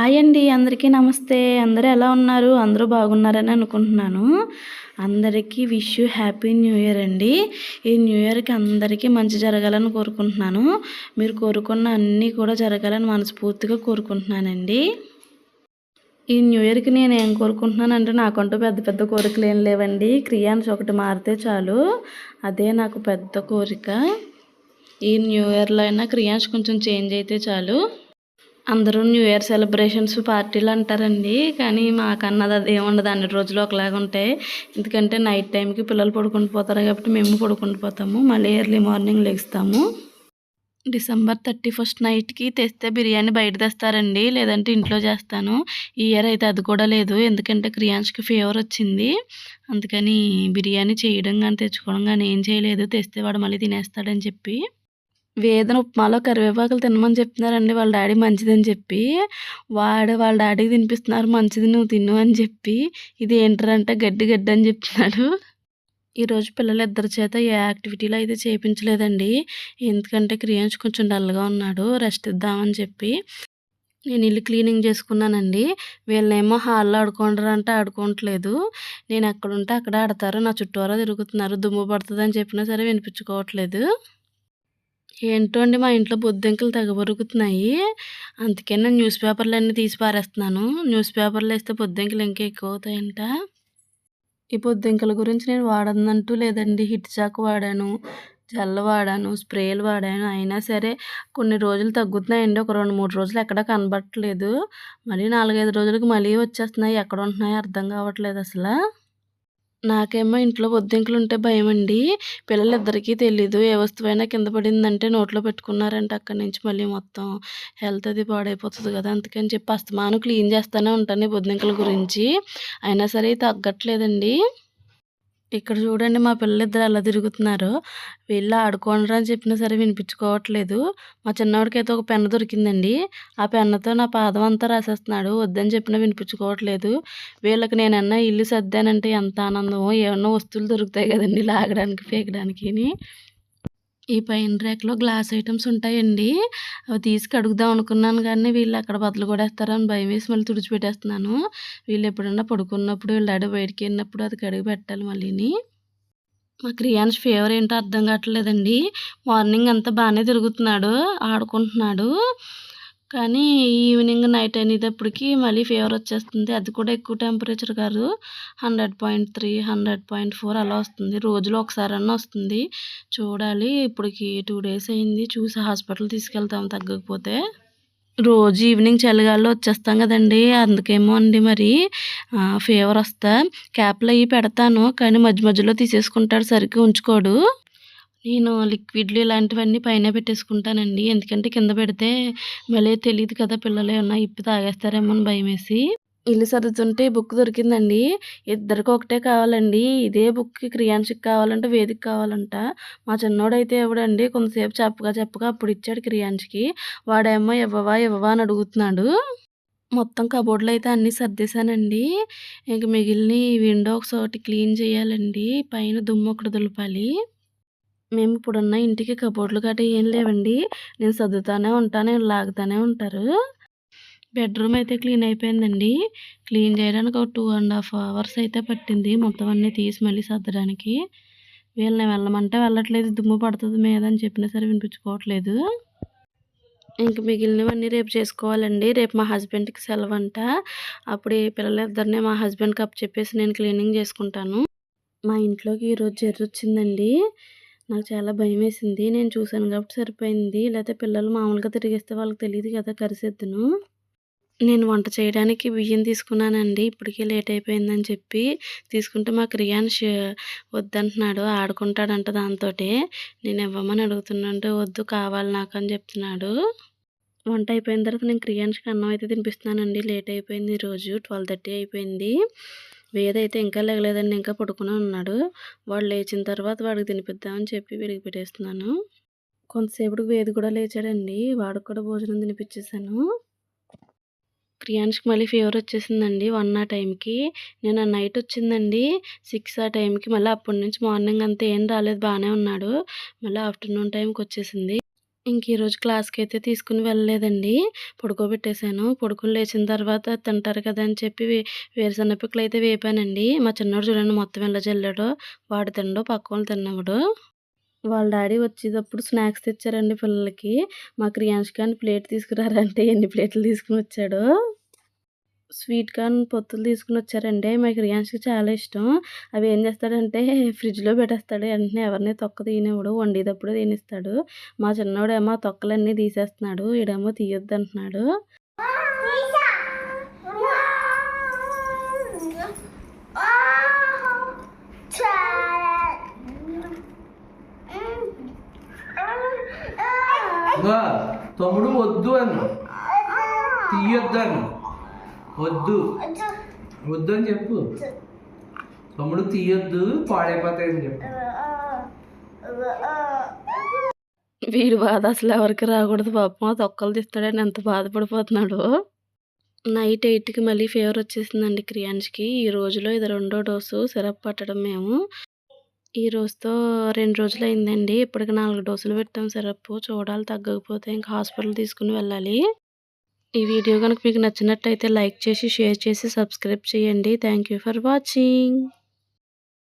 Hi అండి అందరికీ నమస్తే. అందరూ ఎలా ఉన్నారు? అందరూ బాగున్నారని అనుకుంటున్నాను. అందరికీ wish you happy new year అండి. ఈ న్యూ ఇయర్కి అందరికీ మంచి జరగాలని కోరుకుంటున్నాను. మీరు కోరుకున్న అన్నీ కూడా జరగాలని మనస్ఫూర్తిగా కోరుకుంటున్నానండి. ఈ న్యూ ఇయర్కి నేను ఏం కోరుకుంటున్నానంటే నాకంటూ పెద్ద పెద్ద కోరికలు ఏం లేవండి. క్రియాన్స్ ఒకటి మారితే చాలు. అదే నాకు పెద్ద కోరిక. ఈ న్యూ ఇయర్లో అయినా క్రియాన్స్ కొంచెం చేంజ్ అయితే చాలు. అందరూ న్యూ ఇయర్ సెలబ్రేషన్స్ పార్టీలు అంటారండి కానీ మాకన్నది అది ఏముండదు. అన్ని రోజులు ఒకలాగా ఉంటాయి ఎందుకంటే నైట్ టైంకి పిల్లలు పడుకుని పోతారు కాబట్టి మేము పడుకుని పోతాము. మళ్ళీ ఎర్లీ మార్నింగ్ లెగుస్తాము డిసెంబర్ థర్టీ ఫస్ట్ నైట్కి తెస్తే బిర్యానీ బయట తెస్తారండి లేదంటే ఇంట్లో చేస్తాను. ఈ ఇయర్ అయితే అది కూడా లేదు ఎందుకంటే క్రియాన్స్కి ఫీవర్ వచ్చింది. అందుకని బిర్యానీ చేయడం కానీ తెచ్చుకోవడం కానీ ఏం చేయలేదు. తెస్తే వాడు మళ్ళీ తినేస్తాడని చెప్పి. వేదన ఉప్మాలో కరివేపాకులు తినమని చెప్తున్నారండి వాళ్ళ డాడీ మంచిదని చెప్పి. వాడు వాళ్ళ డాడీకి తినిపిస్తున్నారు మంచిది నువ్వు తిను అని చెప్పి. ఇది ఏంటంటే గడ్డి గడ్డి అని చెప్తున్నాడు. ఈరోజు పిల్లలు ఇద్దరి చేత ఏ యాక్టివిటీలో అయితే చేయించలేదండి ఎందుకంటే క్రియాన్స్ కొంచెం డల్గా ఉన్నాడు రెస్ట్ ఇద్దామని చెప్పి. నేను ఇల్లు క్లీనింగ్ చేసుకున్నానండి. వీళ్ళేమో హాల్లో ఆడుకుంటారు అంటే ఆడుకోవట్లేదు. నేను ఎక్కడుంటే అక్కడ ఆడతారు నా చుట్టూరా తిరుగుతున్నారు దుమ్ము పడుతుందని చెప్పినా సరే వినిపించుకోవట్లేదు. ఏంటో అండి మా ఇంట్లో బొద్దింకలు తెగబరుగుతున్నాయి. అందుకే నేను న్యూస్ పేపర్లు అన్నీ తీసి పారేస్తున్నాను. న్యూస్ పేపర్లు వేస్తే బొద్దింకలు ఇంకా ఎక్కువ అవుతాయంట ఈ బొద్దింకల గురించి నేను వాడనంటూ లేదండి. హిట్ చాక్ వాడాను జల్ల వాడాను స్ప్రేలు వాడాను. అయినా సరే కొన్ని రోజులు తగ్గుతున్నాయండి. ఒక రెండు మూడు రోజులు ఎక్కడ కనబడట్లేదు. మళ్ళీ నాలుగైదు రోజులకు మళ్ళీ వచ్చేస్తున్నాయి. ఎక్కడ ఉంటున్నాయో అర్థం కావట్లేదు అసలు. నాకేమో ఇంట్లో బొద్దింకలు ఉంటే భయం అండి పిల్లలిద్దరికీ తెలీదు. ఏ వస్తువైనా కింద పడిందంటే నోట్లో పెట్టుకున్నారంటే అక్కడి నుంచి మళ్ళీ మొత్తం. హెల్త్ అది పాడైపోతుంది కదా అందుకని చెప్పి అస్తమాను క్లీన్ చేస్తూనే ఉంటాను బొద్దింకుల బొద్దింకల గురించి. అయినా సరే తగ్గట్లేదండి. ఇక్కడ చూడండి మా పిల్లలిద్దరు ఎలా తిరుగుతున్నారు. వీళ్ళు ఆడుకోండి అని చెప్పినా సరే వినిపించుకోవట్లేదు. మా చిన్నవాడికైతే ఒక పెన్ను దొరికిందండి. ఆ పెన్నుతో నా పాదం అంతా రాసేస్తున్నాడు. వద్దని చెప్పినా వినిపించుకోవట్లేదు. వీళ్ళకి నేనన్నా ఇల్లు సర్దానంటే ఎంత ఆనందమో ఏమన్నా వస్తువులు దొరుకుతాయి కదండి లాగడానికి పీకడానికి ఈ పైన ర్యాక్లో గ్లాస్ ఐటమ్స్ ఉంటాయండి. అవి తీసి కడుగుదాం అనుకున్నాను కానీ వీళ్ళు అక్కడ బదులు కొడేస్తారని భయం వేసి మళ్ళీ తుడిచిపెట్టేస్తున్నాను. వీళ్ళు ఎప్పుడన్నా పడుకున్నప్పుడు వీళ్ళు డాడీ బయటికి వెళ్ళినప్పుడు అది కడిగి పెట్టాలి మళ్ళీని. మా క్రియాన్స్ ఫేవర్ ఏంటో అర్థం కావట్లేదండి. మార్నింగ్ అంతా బాగానే తిరుగుతున్నాడు ఆడుకుంటున్నాడు. కానీ ఈవినింగ్ నైట్ అనేటప్పటికి మళ్ళీ ఫీవర్ వచ్చేస్తుంది. అది కూడా ఎక్కువ టెంపరేచర్ కాదు. Hundred point three hundred point four అలా వస్తుంది. రోజులో ఒకసారన్నా వస్తుంది. చూడాలి. ఇప్పటికి టూ డేస్ అయింది. చూసి హాస్పిటల్ తీసుకెళ్తాం తగ్గకపోతే. రోజు ఈవినింగ్ చలిగాల్లో వచ్చేస్తాం కదండి. అందుకేమో అండి మరి ఫీవర్ వస్తా క్యాప్లు అవి పెడతాను. కానీ మధ్య మధ్యలో తీసేసుకుంటాడు సరిగ్గా ఉంచుకోడు. నేను లిక్విడ్లు ఇలాంటివన్నీ పైన పెట్టేసుకుంటానండి. ఎందుకంటే కింద పెడితే మళ్ళీ తెలియదు కదా పిల్లలు ఏమన్నా ఇప్పి తాగేస్తారేమో అని భయం వేసి ఇల్లు సర్దుతుంటే బుక్ దొరికిందండి. ఇద్దరికి ఒకటే కావాలండి. ఇదే బుక్కి క్రియాన్షిక్ కావాలంటే వేదిక కావాలంట. మా చిన్నోడైతే ఎవడండి కొంతసేపు చెప్పగా చెప్పగా అప్పుడు ఇచ్చాడు క్రియాన్షికి వాడేమో ఇవ్వవా ఇవ్వవా అని అడుగుతున్నాడు. మొత్తం కబోర్డ్లు అయితే అన్నీ సర్దేశానండి. ఇంక మిగిలిన విండో ఒకసోటి క్లీన్ చేయాలండి. పైన దుమ్ము ఒకటి దులపాలి. మేము ఇప్పుడున్న ఇంటికి కబోర్డ్లు గట్రా ఏం లేవండి. నేను సర్దుతానే ఉంటాను లాగుతూనే ఉంటారు. బెడ్రూమ్ అయితే క్లీన్ అయిపోయిందండి. క్లీన్ చేయడానికి ఒక టూ అండ్ హాఫ్ అవర్స్ అయితే పట్టింది మొత్తం అన్నీ తీసి మళ్ళీ సర్దడానికి. వీళ్ళని వెళ్ళమంటే వెళ్ళట్లేదు దుమ్ము పడుతుంది మీద అని చెప్పినా సరే వినిపించుకోవట్లేదు. ఇంక మిగిలినవన్నీ రేపు చేసుకోవాలండి. రేపు మా హస్బెండ్కి సెలవు అంట అప్పుడు ఈ పిల్లలిద్దరిని మా హస్బెండ్కి అప్ చెప్పేసి నేను క్లీనింగ్ చేసుకుంటాను. మా ఇంట్లోకి ఈరోజు జర్రు వచ్చిందండి నాకు చాలా భయం వేసింది నేను చూశాను కాబట్టి సరిపోయింది. లేకపోతే పిల్లలు మామూలుగా తిరిగేస్తే వాళ్ళకి తెలియదు కదా కరిసెద్దును. నేను వంట చేయడానికి బియ్యం తీసుకున్నానండి. ఇప్పటికే లేట్ అయిపోయిందని చెప్పి తీసుకుంటే మా క్రియాన్ష్ వద్దంటున్నాడు. ఆడుకుంటాడంట దాంతో నేను ఇవ్వమని అడుగుతున్నాంటే వద్దు కావాలి నాకు అని చెప్తున్నాడు. వంట అయిపోయిన తర్వాత నేను క్రియాన్స్కి అన్నం అయితే తినిపిస్తున్నానండి. లేట్ అయిపోయింది ఈరోజు ట్వెల్వ్ థర్టీ అయిపోయింది. వేదైతే ఇంకా లేగలేదండి ఇంకా పడుకుని ఉన్నాడు. వాడు లేచిన తర్వాత వాడికి తినిపిద్దామని చెప్పి వీడికి పెట్టేస్తున్నాను. కొంతసేపుడికి వేది కూడా లేచాడండి వాడికి కూడా భోజనం తినిపించేశాను క్రియాన్స్కి మళ్ళీ ఫీవర్ వచ్చేసిందండి వన్ ఆ టైంకి. నేను నైట్ వచ్చిందండి సిక్స్ ఆ టైంకి. మళ్ళీ అప్పటి నుంచి మార్నింగ్ అంతా ఏం రాలేదు బాగానే ఉన్నాడు. మళ్ళీ ఆఫ్టర్నూన్ టైంకి వచ్చేసింది. ఇంక ఈరోజు క్లాస్కి అయితే తీసుకుని వెళ్ళలేదండి. పడుకోబెట్టేశాను పడుకుని లేచిన తర్వాత తింటారు కదా అని చెప్పి వే పిక్కలు అయితే వేపానండి. మా చిన్నోడు చూడండి మొత్తం ఎలా జల్లాడో. వాడు తినడు, పక్కోళ్ళు తిన్నవాడు వాళ్ళ డాడీ వచ్చేటప్పుడు స్నాక్స్ తెచ్చారండి పిల్లలకి. మా క్రియాంష్ కానీ ప్లేట్ తీసుకురారా అంటే ఎన్ని ప్లేట్లు తీసుకొనొచ్చాడో. స్వీట్ కార్న్ పొత్తులు తీసుకొనొచ్చారండి. మా క్రియాన్ష్‌కి చాలా ఇష్టం. అవి ఏం చేస్తాడంటే ఫ్రిడ్జ్‌లో పెట్టేస్తాడు. వెంటనే ఎవరిని తొక్క తీయనివ్వడు. వండేటప్పుడు తినేస్తాడు. మా చిన్నోడేమో తొక్కలన్నీ తీసేస్తున్నాడు. ఈడేమో తీయొద్దు అంటున్నాడు తమ్ముడు వద్దు అన్న తీయొద్దు అన్న వద్దు వద్దు అని చెప్పు తమ్ముడు తీయొద్దు పాడైపోతాయని చెప్పు వీడి బాధ అసలు ఎవరికి రాకూడదు పాపం. ఆ తొక్కలు తీస్తాడని ఎంత బాధపడిపోతున్నాడో. నైట్ 8కి మళ్ళీ ఫీవర్ వచ్చేసిందండి క్రియాన్ష్‌కి. ఈ రోజులో ఇది రెండో డోసు సిరప్ పట్టడం మేము. ఈ రోజుతో 2 రోజులయిందండి. ఇప్పటికి 4 డోసులు పెట్టాం సిరప్పు. చూడాలి తగ్గకపోతే ఇంక హాస్పిటల్ తీసుకొని వెళ్ళాలి. ఈ వీడియో కనుక మీకు నచ్చినట్టయితే లైక్ చేసి, షేర్ చేసి, సబ్స్క్రైబ్ చేయండి. Thank you for watching.